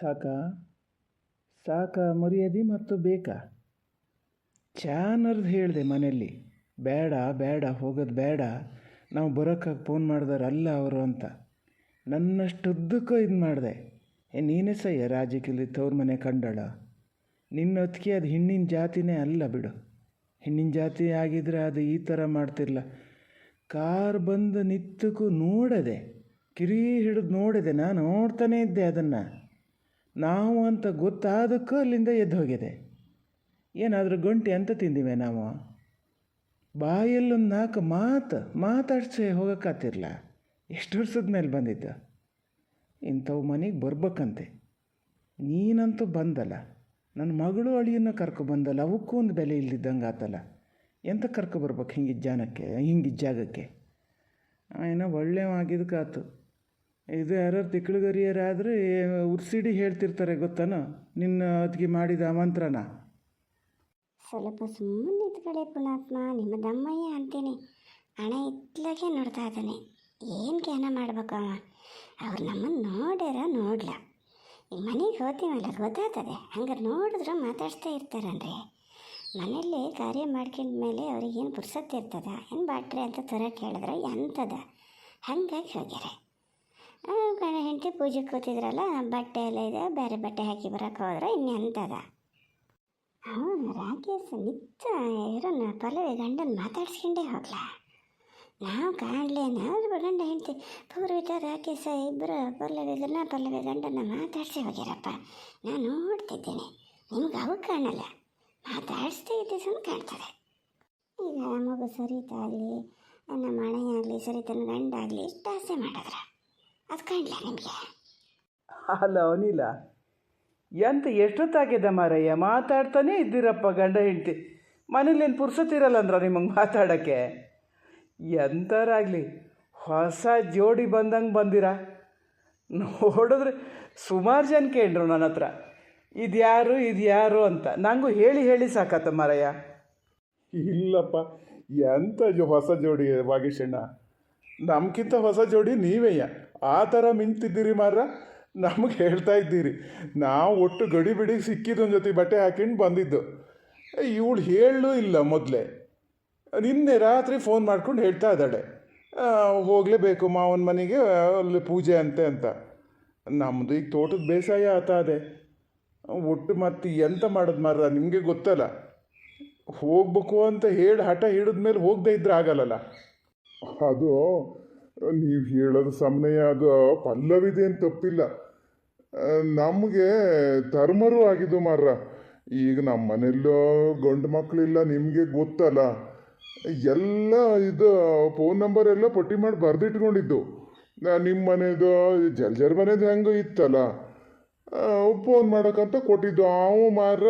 ಸಾಕಾ? ಸಾಕ ಮುರಿಯದಿ ಮತ್ತು ಬೇಕಾ? ಚಾನರ್ದು ಹೇಳಿದೆ ಮನೆಯಲ್ಲಿ ಬೇಡ ಬೇಡ, ಹೋಗೋದು ಬೇಡ. ನಾವು ಬರೋಕ್ಕಾಗಿ ಫೋನ್ ಮಾಡಿದಾರೆ ಅಲ್ಲ ಅವರು ಅಂತ. ನನ್ನಷ್ಟುದ್ದಕ್ಕೂ ಇದು ಮಾಡಿದೆ. ಏ, ನೀನೇ ಸಯ್ಯ ರಾಜಕೀಯದಲ್ಲಿ ತವ್ರ ಮನೆ ಕಂಡಳ? ನಿನ್ನ ಹೊತ್ತಿಗೆ ಅದು ಹೆಣ್ಣಿನ ಜಾತಿನೇ ಅಲ್ಲ ಬಿಡು. ಹೆಣ್ಣಿನ ಜಾತಿ ಆಗಿದ್ರೆ ಅದು ಈ ಥರ ಮಾಡ್ತಿರಲ್ಲ ಕಾರ್ ಬಂದು ನಿತ್ತಕ್ಕೂ ನೋಡದೆ, ಕಿರಿ ಹಿಡಿದು ನೋಡಿದೆ ನಾನು ನೋಡ್ತಾನೇ ಇದ್ದೆ ಅದನ್ನು. ನಾವು ಅಂತ ಗೊತ್ತಾದಕ್ಕೂ ಅಲ್ಲಿಂದ ಎದ್ದು ಹೋಗಿದೆ ಏನಾದರೂ ಗಂಟೆ ಅಂತ ತಿಂದಿವೆ ನಾವು. ಬಾಯಲ್ಲೊಂದು ನಾಲ್ಕು ಮಾತು, ಮಾತಾಡ್ಸಿ ಹೋಗೋಕ್ಕಾತಿರ್ಲ ಎಷ್ಟು ವರ್ಷದ ಮೇಲೆ ಬಂದಿದ್ದ? ಇಂಥವು ಮನೆಗೆ ಬರ್ಬೇಕಂತೆ. ನೀನಂತೂ ಬಂದಲ್ಲ. ನನ್ನ ಮಗಳು ಅಳಿಯನ್ನು ಕರ್ಕೊ ಬಂದಲ್ಲ. ಅವಕ್ಕೂ ಒಂದು ಬೆಲೆ ಇಲ್ದಿದ್ದಂಗೆ ಆತಲ್ಲ ಎಂತ ಕರ್ಕೊಬರ್ಬೇಕು ಹಿಂಗಿದ್ದ ಜಾನಕ್ಕೆ ಹಿಂಗಿದ್ದ ಜಾಗಕ್ಕೆ? ಏನೋ ಒಳ್ಳೆಯವಾಗಿದ್ದಕ್ಕಾತು ಇದು ಯಾರು ತಿಕ್ಕಳುಗರಿಯರಾದರೆ, ಉರ್ಸಿಡಿ ಹೇಳ್ತಿರ್ತಾರೆ ಗೊತ್ತಾನ? ನಿನ್ನ ಅದಕ್ಕೆ ಮಾಡಿದ ಆಮಂತ್ರಣ ಸ್ವಲ್ಪ ಸುಮ್ಮನೆ ನಿಂತ್ಕೊಳ್ಳಿ ಪುಣಾತ್ಮ ನಿಮ್ಮ ದಮ್ಮಯ್ಯ ಅಂತೀನಿ. ಹಣ ಇತ್ಲಾಗೆ ನೋಡ್ತಾ ಇದ್ದಾನೆ. ಏನು ಜ್ಞಾನ ಮಾಡ್ಬೇಕು ಅವ? ಅವ್ರು ನಮ್ಮನ್ನು ನೋಡ್ಯಾರ, ನೋಡ್ಲ. ಈ ಮನೆಗೆ ಹೋತೀವಲ್ಲ ಗೊತ್ತಾಗ್ತದೆ. ಹಂಗಾರೆ ನೋಡಿದ್ರೆ ಮಾತಾಡ್ತಾ ಇರ್ತಾರನ್ರಿ. ಮನೆಯಲ್ಲಿ ಕಾರ್ಯ ಮಾಡ್ಕೊಂಡ ಮೇಲೆ ಅವ್ರಿಗೇನು ಪುರ್ಸತ್ ಇರ್ತದ? ಏನು ಬಾಟ್ರಿ ಅಂತ ತರ ಕೇಳಿದ್ರೆ ಎಂಥದ ಹಂಗಾಗಿ ಹೋಗ್ಯಾರೆ. ಗಂಡ ಹೆಂಡತಿ ಪೂಜೆಗೆ ಕೂತಿದ್ರಲ್ಲ, ಬಟ್ಟೆ ಎಲ್ಲ ಇದೆ, ಬೇರೆ ಬಟ್ಟೆ ಹಾಕಿ ಬರೋಕೆ ಹೋದ್ರೆ ಇನ್ನೆಂತದ ಅವನು ರಾಕೇಶ್ ನಿತ್ಯ ಇರೋನ ಪಲ್ಲವಿ ಗಂಡನ ಮಾತಾಡ್ಸ್ಕೊಂಡೇ ಹೋಗ್ಲಾ? ನಾವು ಕಾಣಲಿ ನಾವು ಗಂಡ ಹೆಂಡತಿ? ಪೂರ್ವಿತ ರಾಕೇಶ ಇಬ್ಬರು ಪಲ್ಲವಿದನ್ನ ಪಲ್ಲವಿ ಗಂಡನ ಮಾತಾಡ್ಸಿ ಹೋಗ್ಯಾರಪ್ಪ. ನಾನು ನೋಡ್ತಿದ್ದೇನೆ, ನಿಮ್ಗೆ ಅವು ಕಾಣಲ್ಲ. ಮಾತಾಡಿಸ್ತಾ ಸುಮ್ಮನೆ ಕಾಣ್ತದೆ. ಈಗ ಮಗು ಸರಿತಾ ಆಗಲಿ ನಮ್ಮ ಆಗಲಿ ಸರಿತನ ಗಂಡ ಆಗಲಿ, ಇಷ್ಟು ಆಸೆ ಮಾಡಿದ್ರ. ಅದು ಕಾಣಲ ನಿಮಗೆ? ಅಲ್ಲ ಅನಿಲ ಎಂತ ಎಷ್ಟೊತ್ತಾಗಿದೆ ಮಾರಯ್ಯ? ಮಾತಾಡ್ತಾನೇ ಇದ್ದೀರಪ್ಪ ಗಂಡ ಹೆಂಡತಿ. ಮನೇಲೇನು ಪುರ್ಸತ್ತಿರಲ್ಲ ಅಂದ್ರೆ ನಿಮಗೆ ಮಾತಾಡೋಕ್ಕೆ? ಎಂಥರಾಗಲಿ ಹೊಸ ಜೋಡಿ ಬಂದಂಗೆ ಬಂದಿರ? ನೋಡಿದ್ರೆ ಸುಮಾರು ಜನ ಕೇಳ್ರು ನನ್ನ ಹತ್ರ ಇದ್ಯಾರು ಇದ್ಯಾರು ಅಂತ. ನನಗೂ ಹೇಳಿ ಹೇಳಿ ಸಾಕತ್ತ ಮಾರಯ್ಯ. ಇಲ್ಲಪ್ಪ ಎಂಥ ಜೋ ಹೊಸ ಜೋಡಿ ವಾಗೀಶಣ್ಣ ನಮ್ಗಿಂತ ಹೊಸ ಜೋಡಿ ನೀವೇಯ ಆ ಥರ ಮಿಂತಿದ್ದೀರಿ ಮಾರ್ರ. ನಮಗೆ ಹೇಳ್ತಾ ಇದ್ದೀರಿ. ನಾವು ಒಟ್ಟು ಗಡಿ ಬಿಡಿಗೆ ಸಿಕ್ಕಿದ್ದೊಂದು ಜೊತೆ ಬಟ್ಟೆ ಹಾಕೊಂಡು ಬಂದಿದ್ದು. ಇವಳು ಹೇಳಲೂ ಇಲ್ಲ ಮೊದಲೇ. ನಿನ್ನೆ ರಾತ್ರಿ ಫೋನ್ ಮಾಡ್ಕೊಂಡು ಹೇಳ್ತಾ ಇದ್ದಾಳೆ. ಹೋಗಲೇಬೇಕು ಮಾವನ ಮನೆಗೆ, ಅಲ್ಲಿ ಪೂಜೆ ಅಂತೆ ಅಂತ. ನಮ್ಮದು ಈಗ ತೋಟದ ಬೇಸಾಯ ಆತ ಅದೇ. ಒಟ್ಟು ಮತ್ತೆ ಎಂತ ಮಾಡೋದು ಮಾರ್ರ, ನಿಮಗೆ ಗೊತ್ತಲ್ಲ. ಹೋಗ್ಬೇಕು ಅಂತ ಹೇಳಿ ಹಠ ಹಿಡಿದ ಮೇಲೆ ಹೋಗದೆ ಇದ್ರೆ ಆಗಲ್ಲಲ್ಲ. ಅದು ನೀವು ಹೇಳೋದು ಸಮಯ ಅದು ಪಲ್ಲವಿದೇನು ತಪ್ಪಿಲ್ಲ. ನಮಗೆ ಧರ್ಮರು ಆಗಿದ್ದು ಮಾರ್ರ. ಈಗ ನಮ್ಮ ಮನೆಯಲ್ಲೋ ಗಂಡು ಮಕ್ಕಳಿಲ್ಲ ನಿಮಗೆ ಗೊತ್ತಲ್ಲ. ಎಲ್ಲ ಇದು ಫೋನ್ ನಂಬರ್ ಎಲ್ಲ ಪಟ್ಟಿ ಮಾಡಿ ಬರೆದಿಟ್ಕೊಂಡಿದ್ದು. ನಿಮ್ಮ ಮನೆಯದು ಜಲ್ಜರ್ ಮನೆದು ಹೆಂಗೆ ಇತ್ತಲ್ಲ. ಫೋನ್ ಮಾಡೋಕ್ಕಂತ ಕೊಟ್ಟಿದ್ದು. ಅವು ಮಾರ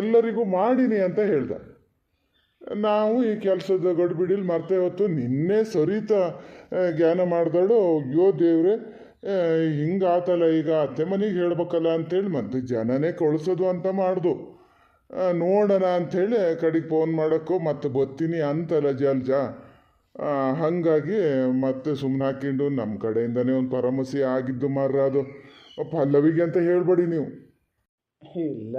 ಎಲ್ಲರಿಗೂ ಮಾಡೀನಿ ಅಂತ ಹೇಳ್ದ. ನಾವು ಈ ಕೆಲಸದ ಗಡ್ಬಿಡಿಲಿ ಮರ್ತೆ ಹೊತ್ತು ನಿನ್ನೆ ಸರಿತ ಜ್ಞಾನ ಮಾಡಿದಳು ಅಯ್ಯೋ ದೇವ್ರೆ ಹಿಂಗೆ ಆತಲ್ಲ ಈಗ ಅತ್ತೆ ಮನೆಗೆ ಹೇಳ್ಬೇಕಲ್ಲ ಅಂತೇಳಿ ಮತ್ತೆ ಜನನೇ ಕಳಿಸೋದು ಅಂತ ಮಾಡ್ದು. ನೋಡೋಣ ಅಂಥೇಳಿ ಕಡೆಗೆ ಫೋನ್ ಮಾಡೋಕ್ಕೂ ಮತ್ತೆ ಬತ್ತೀನಿ ಅಂತಲ್ಲ ಜಲ್ಜ. ಹಾಗಾಗಿ ಮತ್ತೆ ಸುಮ್ಮನೆ ಹಾಕಿಂಡು ನಮ್ಮ ಕಡೆಯಿಂದನೇ ಒಂದು ಪರಮಸಿ ಆಗಿದ್ದು ಮಾರ್ರ ಅದು. ಪಲ್ಲವಿಗೆ ಅಂತ ಹೇಳ್ಬೇಡಿ ನೀವು. ಇಲ್ಲ.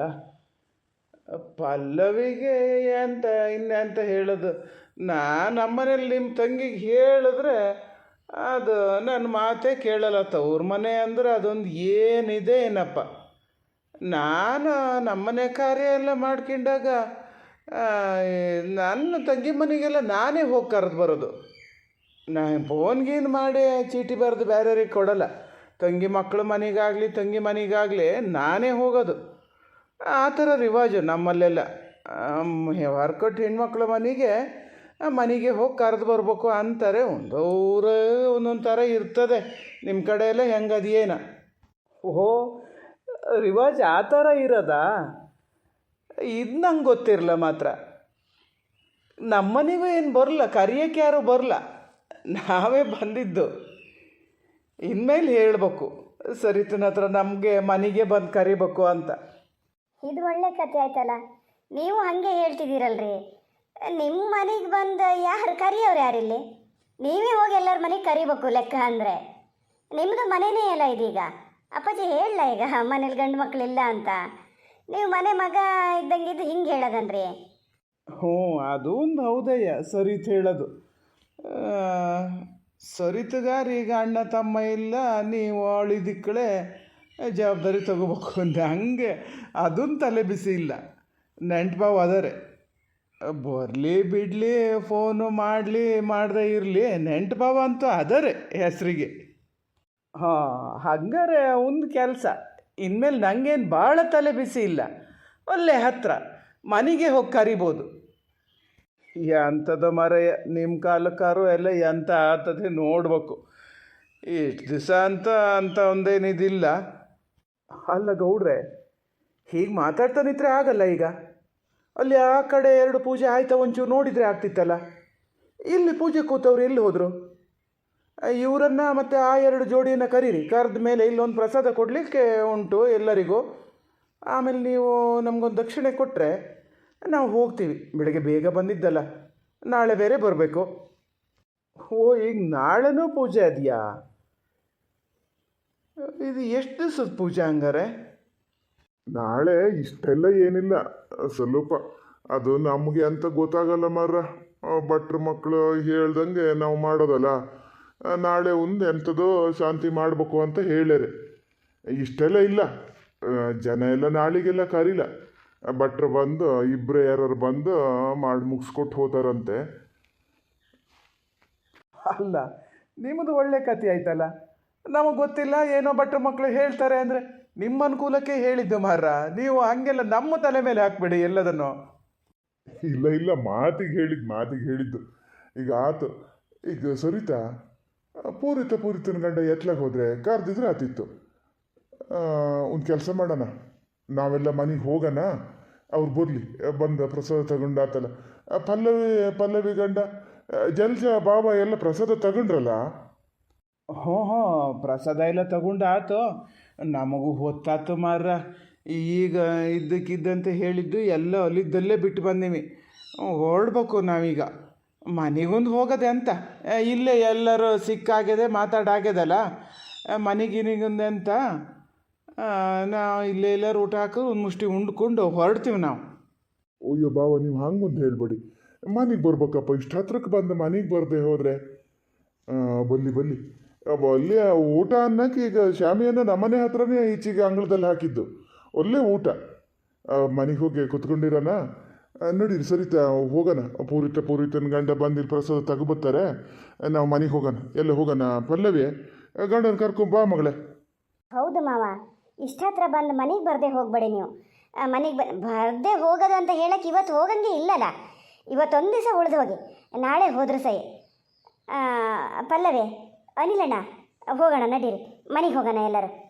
ಪಲ್ಲವಿಗೆ ಅಂತ ಇನ್ನೆಂತ ಹೇಳೋದು? ನಾ ನಮ್ಮನೇಲಿ ನಿಮ್ಮ ತಂಗಿಗೆ ಹೇಳಿದ್ರೆ ಅದು ನನ್ನ ಮಾತೇ ಕೇಳಲ್ಲ ತವ್ರ ಮನೆ ಅಂದ್ರೆ ಅದೊಂದು ಏನಿದೆ ಏನಪ್ಪ? ನಾನು ನಮ್ಮನೆ ಕಾರ್ಯ ಎಲ್ಲ ಮಾಡ್ಕೊಂಡಾಗ ನನ್ನ ತಂಗಿ ಮನೆಗೆಲ್ಲ ನಾನೇ ಹೋಗಿ ಕರೆದು ಬರೋದು. ನಾ ಫೋನ್ ಗೀನ್ ಮಾಡಿ ಚೀಟಿ ಬರೆದು ಬೇರೆಯವ್ರಿಗೆ ಕೊಡಲ್ಲ. ತಂಗಿ ಮಕ್ಕಳು ಮನೆಗಾಗಲಿ, ತಂಗಿ ಮನೆಗಾಗಲಿ ನಾನೇ ಹೋಗೋದು. ಆ ಥರ ರಿವಾಜು ನಮ್ಮಲ್ಲೆಲ್ಲ. ಹೊರ್ಕೊಟ್ಟು ಕೊಟ್ಟು ಹೆಣ್ಮಕ್ಳ ಮನೆಗೆ ಮನೆಗೆ ಹೋಗಿ ಕರೆದು ಬರ್ಬೇಕು ಅಂತಾರೆ. ಒಂದು ಊರ ಒಂದೊಂದು ಥರ ಇರ್ತದೆ. ನಿಮ್ಮ ಕಡೆ ಎಲ್ಲ ಹೆಂಗದೇನ ಓಹೋ ರಿವಾಜ್ ಆ ಥರ ಇರೋದಾ? ಇದು ನಂಗೆ ಗೊತ್ತಿರಲ್ಲ ಮಾತ್ರ. ನಮ್ಮನೆಗೂ ಏನು ಬರಲ್ಲ ಕರಿಯೋಕ್ಕೆ ಯಾರು ಬರಲ್ಲ ನಾವೇ ಬಂದಿದ್ದು. ಇನ್ಮೇಲೆ ಹೇಳಬೇಕು. ಸರಿತನ ಹತ್ರ ನಮಗೆ ಮನೆಗೆ ಬಂದು ಕರಿಬೇಕು ಅಂತ. ಇದು ಒಳ್ಳೆ ಕತೆ ಆಯ್ತಲ್ಲ? ನೀವು ಹಾಗೆ ಹೇಳ್ತಿದ್ದೀರಲ್ರಿ. ನಿಮ್ಮ ಮನೆಗೆ ಬಂದು ಯಾರು? ಕರಿಯೋರು ಯಾರಿಲ್ಲಿ ನೀವೇ ಹೋಗಿ ಎಲ್ಲರ ಮನೆಗೆ ಕರಿಬೇಕು ಲೆಕ್ಕ ಅಂದರೆ. ನಿಮ್ಮದು ಮನೆಯೇ ಅಲ್ಲ ಇದೀಗ. ಅಪ್ಪಾಜಿ ಹೇಳಲ್ಲ ಈಗ ಮನೇಲಿ ಗಂಡು ಮಕ್ಕಳಿಲ್ಲ ಅಂತ? ನೀವು ಮನೆ ಮಗ ಇದ್ದಂಗೆ ಇದು ಹಿಂಗೆ ಹೇಳೋದನ್ರಿ? ಹ್ಞೂ, ಅದು ಒಂದು ಹೌದಯ್ಯ. ಸರಿತ್ ಹೇಳೋದು. ಸರಿತಗಾರ ಈಗ ಅಣ್ಣ ತಮ್ಮ ಇಲ್ಲ, ನೀವು ಅಳಿದಿಕ್ಕಳೆ ಜವಾಬ್ದಾರಿ ತಗೋಬೇಕು ಅಂತ ಹಂಗೆ ಅದೊಂದು ತಲೆ ಬಿಸಿ ಇಲ್ಲ. ನೆಂಟ್ಬಾವು ಅದರೆ. ಬರಲಿ ಬಿಡಲಿ, ಫೋನು ಮಾಡಲಿ, ಮಾಡದೇ ಇರಲಿ. ನೆಂಟ್ಬಾವ ಅಂತೂ ಅದರೆ ಹೆಸರಿಗೆ. ಹಾಂ, ಹಂಗಾರೆ ಒಂದು ಕೆಲಸ. ಇನ್ಮೇಲೆ ನನಗೇನು ಭಾಳ ತಲೆ ಬಿಸಿ ಇಲ್ಲ. ಒಳ್ಳೆ ಹತ್ರ. ಮನೆಗೆ ಹೋಗಿ ಕರಿಬೋದು. ಎಂಥದ ಮರ ನಿಮ್ಮ ಕಾಲಕ್ಕಾರು ಎಲ್ಲ ಎಂಥ ಆತದೆ ನೋಡ್ಬೇಕು. ಇಷ್ಟು ದಿವಸ ಅಂತ ಅಂತ ಒಂದೇನಿದಿಲ್ಲ ಅಲ್ಲ ಗೌಡ್ರೆ, ಹೀಗೆ ಮಾತಾಡ್ತಾನಿದ್ರೆ ಆಗಲ್ಲ ಈಗ. ಅಲ್ಲಿ ಆ ಕಡೆ ಎರಡು ಪೂಜೆ ಆಯ್ತಾ ಒಂಚೂರು ನೋಡಿದರೆ ಆಗ್ತಿತ್ತಲ್ಲ. ಇಲ್ಲಿ ಪೂಜೆ ಕೂತವ್ರು ಎಲ್ಲಿ ಹೋದರು? ಇವರನ್ನು ಮತ್ತು ಆ ಎರಡು ಜೋಡಿಯನ್ನು ಕರೀರಿ. ಕರೆದ ಮೇಲೆ ಇಲ್ಲೊಂದು ಪ್ರಸಾದ ಕೊಡಲಿಕ್ಕೆ ಉಂಟು ಎಲ್ಲರಿಗೂ. ಆಮೇಲೆ ನೀವು ನಮಗೊಂದು ದಕ್ಷಿಣೆ ಕೊಟ್ಟರೆ ನಾವು ಹೋಗ್ತೀವಿ. ಬೆಳಗ್ಗೆ ಬೇಗ ಬಂದಿದ್ದಲ್ಲ, ನಾಳೆ ಬೇರೆ ಬರಬೇಕು. ಓ, ಈಗ ನಾಳೆನೂ ಪೂಜೆ ಅದೆಯಾ? ಇದು ಎಷ್ಟು ದಿವಸದ ಪೂಜೆ ಹಂಗಾರೆ? ನಾಳೆ ಇಷ್ಟೆಲ್ಲ ಏನಿಲ್ಲ ಸ್ವಲ್ಪ ಅದು ನಮಗೆ ಅಂತ ಗೊತ್ತಾಗಲ್ಲ ಮಾರ ಭಟ್ರ ಮಕ್ಕಳು ಹೇಳ್ದಂಗೆ ನಾವು ಮಾಡೋದಲ್ಲ. ನಾಳೆ ಒಂದು ಎಂಥದೋ ಶಾಂತಿ ಮಾಡಬೇಕು ಅಂತ ಹೇಳ್ಯಾರೆ. ಇಷ್ಟೆಲ್ಲ ಇಲ್ಲ. ಜನ ಎಲ್ಲ ನಾಳಿಗೆಲ್ಲ ಕರೀಲ. ಭಟ್ರು ಬಂದು ಇಬ್ಬರು ಯಾರು ಬಂದು ಮಾಡಿ ಮುಗಿಸ್ಕೊಟ್ಟು ಹೋತಾರಂತೆ. ಅಲ್ಲ ನಿಮ್ಮದು ಒಳ್ಳೆ ಕತೆ ಆಯ್ತಲ್ಲ. ನಮಗೆ ಗೊತ್ತಿಲ್ಲ, ಏನೋ ಭಟ್ರ ಮಕ್ಕಳು ಹೇಳ್ತಾರೆ ಅಂದರೆ, ನಿಮ್ಮ ಅನುಕೂಲಕ್ಕೆ ಹೇಳಿದ್ದು ಮಾರ ನೀವು ಹಂಗೆಲ್ಲ ನಮ್ಮ ತಲೆ ಮೇಲೆ ಹಾಕ್ಬೇಡಿ ಎಲ್ಲದನ್ನು. ಇಲ್ಲ ಇಲ್ಲ, ಮಾತಿಗೆ ಹೇಳಿದ್ದು ಮಾತಿಗೆ ಹೇಳಿದ್ದು. ಈಗ ಆತು, ಈಗ ಸರಿತಾ? ಪೂರಿತ, ಪೂರಿತನ ಗಂಡ ಎತ್ಲಾಗ ಹೋದರೆ ಕರೆದಿದ್ರೆ ಆತಿತ್ತು. ಒಂದು ಕೆಲಸ ಮಾಡೋಣ. ನಾವೆಲ್ಲ ಮನೆಗೆ ಹೋಗೋಣ. ಅವ್ರು ಬರಲಿ, ಬಂದ ಪ್ರಸಾದ ತಗೊಂಡು ಆತಲ್ಲ. ಪಲ್ಲವಿ ಪಲ್ಲವಿ ಗಂಡ ಜಲ್ಜ, ಬಾಬಾ ಎಲ್ಲ ಪ್ರಸಾದ ತಗೊಂಡ್ರಲ್ಲ? ಹ್ಞೂ ಹ್ಞೂ ಪ್ರಸಾದ ಎಲ್ಲ ತಗೊಂಡು ಆತು ನಮಗೂ ಹೊತ್ತಾತು ಮಾರ ಈಗ ಇದ್ದಕ್ಕಿದ್ದಂತೆ ಹೇಳಿದ್ದು ಎಲ್ಲ ಅಲ್ಲಿದ್ದಲ್ಲೇ ಬಿಟ್ಟು ಬಂದೀವಿ. ಹೊರಡ್ಬೇಕು ನಾವೀಗ. ಮನೆಗೊಂದು ಹೋಗದೆ ಅಂತ. ಇಲ್ಲೇ ಎಲ್ಲರೂ ಸಿಕ್ಕಾಗಿದೆ ಮಾತಾಡಾಗ್ಯದಲ್ಲ. ಮನೆಗಿನಿಗೊಂದು ಅಂತ ನಾವು ಇಲ್ಲೇ ಎಲ್ಲರೂ ಊಟ ಹಾಕು ಒಂದು ಮುಷ್ಟಿ ಉಂಡ್ಕೊಂಡು ಹೊರಡ್ತೀವಿ ನಾವು. ಅಯ್ಯೋ ಬಾವ, ನೀವು ಹಂಗೊಂದು ಹೇಳ್ಬೇಡಿ. ಮನೆಗೆ ಬರ್ಬೇಕಪ್ಪ, ಇಷ್ಟು ಹತ್ರಕ್ಕೆ ಬಂದು ಮನೆಗೆ ಬರದೆ ಹೋದರೆ. ಬಲ್ಲಿ ಬಲ್ಲಿ ಆ ಊಟ ಅನ್ನಕ್ಕೆ ಈಗ ಶಾಮಿಯನ್ನು ನಮ್ಮನೆ ಹತ್ರನೇ ಈಚೆಗೆ ಅಂಗಳದಲ್ಲಿ ಹಾಕಿದ್ದು. ಒಳ್ಳೆ ಊಟ. ಮನೆಗೆ ಹೋಗಿ ಕುತ್ಕೊಂಡಿರೋಣ. ನೋಡಿರಿ ಸರಿ ಸರಿತಾ ಹೋಗೋಣ. ಪೂರಿತ, ಪೂರಿತನ ಗಂಡ ಬಂದು ಪ್ರಸಾದ ತಗೊಬರ್ತಾರೆ ನಾವು ಮನೆಗೆ ಹೋಗೋಣ. ಎಲ್ಲ ಹೋಗೋಣ. ಪಲ್ಲವಿ ಗಂಡನ ಕರ್ಕೊಂಬಾ ಮಗಳೇ. ಹೌದು ಮಾವ. ಇಷ್ಟ ಹತ್ರ ಬಂದು ಮನೆಗೆ ಬರದೆ ಹೋಗ್ಬೇಡಿ ನೀವು. ಮನೆಗೆ ಬರದೆ ಹೋಗೋದು ಅಂತ ಹೇಳಕ್ಕೆ ಇವತ್ತು ಹೋಗಂಗೆ ಇಲ್ಲಲ್ಲ. ಇವತ್ತೊಂದು ದಿವಸ ಉಳಿದು ಹೋಗಿ. ನಾಳೆ ಹೋದ್ರೆ ಸೈ ಪಲ್ಲವಿ ಅನಿಲಣ್ಣ ಹೋಗೋಣ ನಡೀರಿ. ಮನೆಗೆ ಹೋಗೋಣ ಎಲ್ಲರೂ.